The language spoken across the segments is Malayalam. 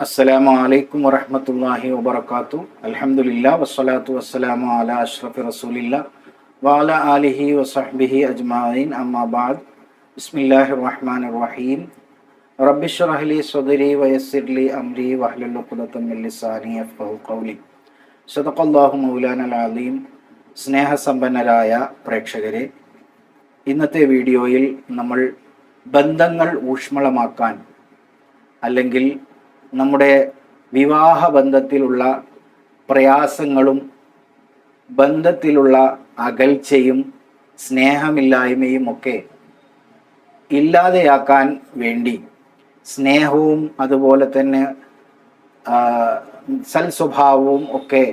അസ്സലാമു അലൈക്കും വറഹ്മത്തുള്ളാഹി വബർക്കാത്തു അലഹമുല്ല വസ്സലാത്തു വസ്സലാമു അലാ അഷ്റഫി റസൂലില്ല വഅല ആലിഹി വസഹ്ബിഹി അമ്മാ ബിസ്മില്ലാഹി ബിസ്മില്ലാഹിർ റഹ്മാനിർ റഹീം. റബ്ബി ഇശ്റഹ് ലി സ്വദരി വയസ്സിർ ലി അംരി വഹ്ലുൽ ഖുദത മിൻ ലിസാനി യഫ്ഖഹു ഖൗലി. സദഖല്ലാഹു മൗലാനൽ അലീം. സ്നേഹസമ്പന്നരായ പ്രേക്ഷകരെ ഇന്നത്തെ വീഡിയോയിൽ നമ്മൾ ബന്ധങ്ങൾ ഊഷ്മളമാക്കാൻ അല്ലെങ്കിൽ നമ്മുടെ വിവാഹ ബന്ധത്തിലുള്ള പ്രയാസങ്ങളും ബന്ധത്തിലുള്ള അകൽച്ചയും സ്നേഹമില്ലായ്മയും ഒക്കെ ഇല്ലാതെയാക്കാൻ വേണ്ടി സ്നേഹവും അതുപോലെ തന്നെ സൽസ്വഭാവവും ഒക്കെ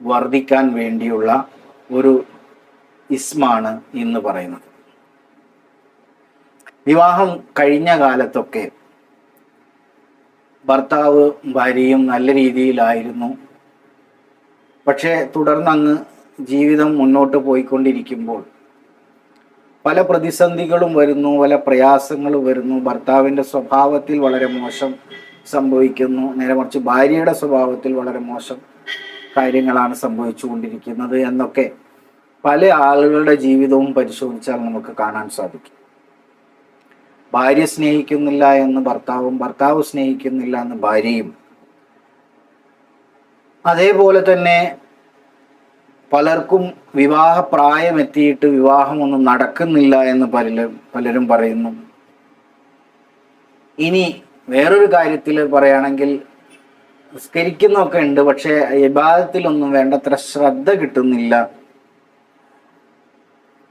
വർദ്ധിക്കാൻ വേണ്ടിയുള്ള ഒരു ഇസ്മാണ് എന്ന് പറയുന്നത്. വിവാഹം കഴിഞ്ഞ കാലത്തൊക്കെ ഭർത്താവ് ഭാര്യയും നല്ല രീതിയിലായിരുന്നു. പക്ഷേ തുടർന്നങ്ങ് ജീവിതം മുന്നോട്ട് പോയിക്കൊണ്ടിരിക്കുമ്പോൾ പല പ്രതിസന്ധികളും വരുന്നു പല പ്രയാസങ്ങളും വരുന്നു. ഭർത്താവിന്റെ സ്വഭാവത്തിൽ വളരെ മോശം സംഭവിക്കുന്നു. നേരെ മറിച്ച് ഭാര്യയുടെ സ്വഭാവത്തിൽ വളരെ മോശം കാര്യങ്ങളാണ് സംഭവിച്ചുകൊണ്ടിരിക്കുന്നത് എന്നൊക്കെ പല ആളുകളുടെ ജീവിതവും പരിശോധിച്ചാൽ നമുക്ക് കാണാൻ സാധിക്കും. ഭാര്യ സ്നേഹിക്കുന്നില്ല എന്ന് ഭർത്താവും ഭർത്താവ് സ്നേഹിക്കുന്നില്ല എന്ന് ഭാര്യയും. അതേപോലെ തന്നെ പലർക്കും വിവാഹ പ്രായമെത്തിയിട്ട് വിവാഹമൊന്നും നടക്കുന്നില്ല എന്ന് പലരും പലരും പറയുന്നു. ഇനി വേറൊരു കാര്യത്തിൽ പറയുകയാണെങ്കിൽ നിസ്കരിക്കുന്നൊക്കെ ഉണ്ട് പക്ഷേ വിഭാഗത്തിലൊന്നും വേണ്ടത്ര ശ്രദ്ധ കിട്ടുന്നില്ല.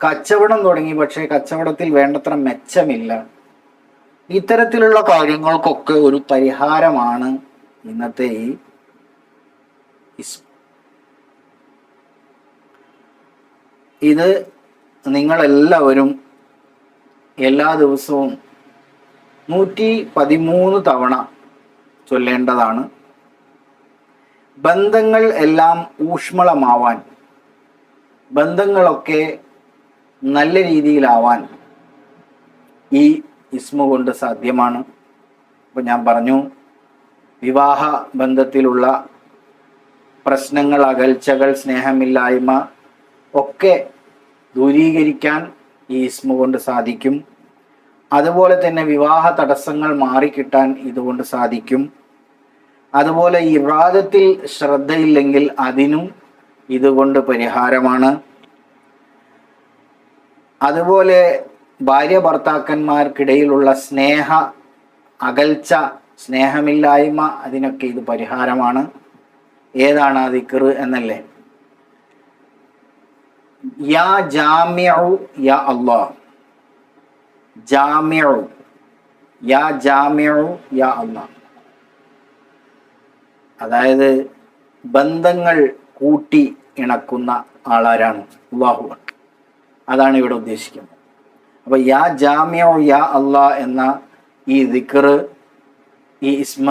കച്ചവടം തുടങ്ങി പക്ഷേ കച്ചവടത്തിൽ വേണ്ടത്ര മെച്ചമില്ല. ഇത്തരത്തിലുള്ള കാര്യങ്ങൾക്കൊക്കെ ഒരു പരിഹാരമാണ് ഇന്നത്തെ ഈ ഇസ്മ. ഇത് നിങ്ങളെല്ലാവരും എല്ലാ ദിവസവും നൂറ്റി പതിമൂന്ന് തവണ ചൊല്ലേണ്ടതാണ്. ബന്ധങ്ങൾ എല്ലാം ഊഷ്മളമാവാൻ ബന്ധങ്ങളൊക്കെ നല്ല രീതിയിലാവാൻ ഈ ഇസ്മ കൊണ്ട് സാധ്യമാണ്. അപ്പോൾ ഞാൻ പറഞ്ഞു വിവാഹ ബന്ധത്തിലുള്ള പ്രശ്നങ്ങൾ അകൽച്ചകൾ സ്നേഹമില്ലായ്മ ഒക്കെ ദൂരീകരിക്കാൻ ഈ ഇസ്മു കൊണ്ട് സാധിക്കും. അതുപോലെ തന്നെ വിവാഹ തടസ്സങ്ങൾ മാറിക്കിട്ടാൻ ഇതുകൊണ്ട് സാധിക്കും. അതുപോലെ ഇറാദത്തിൽ ശ്രദ്ധയില്ലെങ്കിൽ അതിനും ഇതുകൊണ്ട് പരിഹാരമാണ്. അതുപോലെ ഭാര്യ ഭർത്താക്കന്മാർക്കിടയിലുള്ള സ്നേഹ അകൽച്ച സ്നേഹമില്ലായ്മ അതിനൊക്കെ ഇത് പരിഹാരമാണ്. ഏതാണ് ദിക്റ് എന്നല്ലേ? യാ ജാമ്യു യാ അള്ളാ. ജാമ്യു യാ ജാമ്യു യാ അള്ളാ. അതായത് ബന്ധങ്ങൾ കൂട്ടി ഇണക്കുന്ന ആളാരാണ് അള്ളാഹു അതാണ് ഇവിടെ ഉദ്ദേശിക്കുന്നത്. അപ്പൊ യാ ജാമ്യോ യാ അള്ളാ എന്ന ഈ ദിക്കർ ഈ ഇസ്മ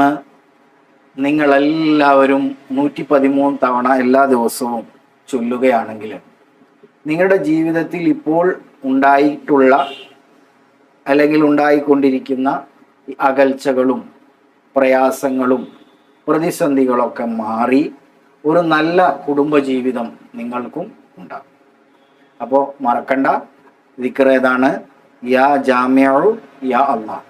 നിങ്ങളെല്ലാവരും നൂറ്റി പതിമൂന്ന് തവണ എല്ലാ ദിവസവും ചൊല്ലുകയാണെങ്കിൽ നിങ്ങളുടെ ജീവിതത്തിൽ ഇപ്പോൾ ഉണ്ടായിട്ടുള്ള അല്ലെങ്കിൽ ഉണ്ടായിക്കൊണ്ടിരിക്കുന്ന അകൽച്ചകളും പ്രയാസങ്ങളും പ്രതിസന്ധികളൊക്കെ മാറി ഒരു നല്ല കുടുംബജീവിതം നിങ്ങൾക്കും ഉണ്ടാകും. അപ്പോൾ മറക്കണ്ട. ദിക്ർ ഏതാണ് യാ ജാമ്യു യാ അള്ളാ.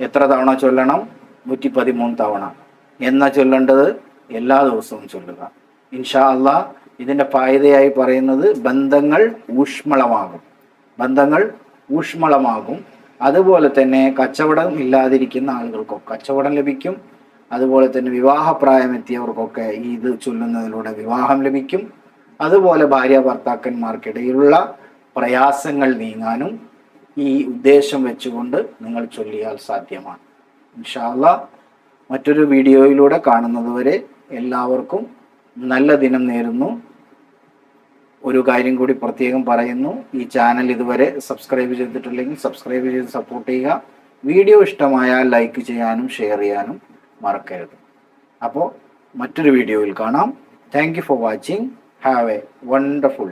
എത്ര തവണ ചൊല്ലണം? നൂറ്റി പതിമൂന്ന് തവണ. എന്ന ചൊല്ലേണ്ടത്? എല്ലാ ദിവസവും ചൊല്ലുക. ഇൻഷാ അള്ളാ ഇതിന്റെ ഫായതയായി പറയുന്നത് ബന്ധങ്ങൾ ഊഷ്മളമാകും. ബന്ധങ്ങൾ ഊഷ്മളമാകും. അതുപോലെ തന്നെ കച്ചവടം ഇല്ലാതിരിക്കുന്ന ആളുകൾക്കൊക്കെ കച്ചവടം ലഭിക്കും. അതുപോലെ തന്നെ വിവാഹപ്രായമെത്തിയവർക്കൊക്കെ ഇത് ചൊല്ലുന്നതിലൂടെ വിവാഹം ലഭിക്കും. അതുപോലെ ഭാര്യ ഭർത്താക്കന്മാർക്കിടയിലുള്ള പ്രയാസങ്ങൾ നീങ്ങാനും ഈ ഉദ്ദേശം വെച്ചുകൊണ്ട് നിങ്ങൾ ചൊല്ലിയാൽ സാധ്യമാണ്. ഇൻഷാല്ല മറ്റൊരു വീഡിയോയിലൂടെ കാണുന്നതുവരെ എല്ലാവർക്കും നല്ല ദിനം നേരുന്നു. ഒരു കാര്യം കൂടി പ്രത്യേകം പറയുന്നു. ഈ ചാനൽ ഇതുവരെ സബ്സ്ക്രൈബ് ചെയ്തിട്ടില്ലെങ്കിൽ സബ്സ്ക്രൈബ് ചെയ്ത് സപ്പോർട്ട് ചെയ്യുക. വീഡിയോ ഇഷ്ടമായാൽ ലൈക്ക് ചെയ്യാനും ഷെയർ ചെയ്യാനും മറക്കരുത്. അപ്പോൾ മറ്റൊരു വീഡിയോയിൽ കാണാം. Thank for watching. Have a wonderful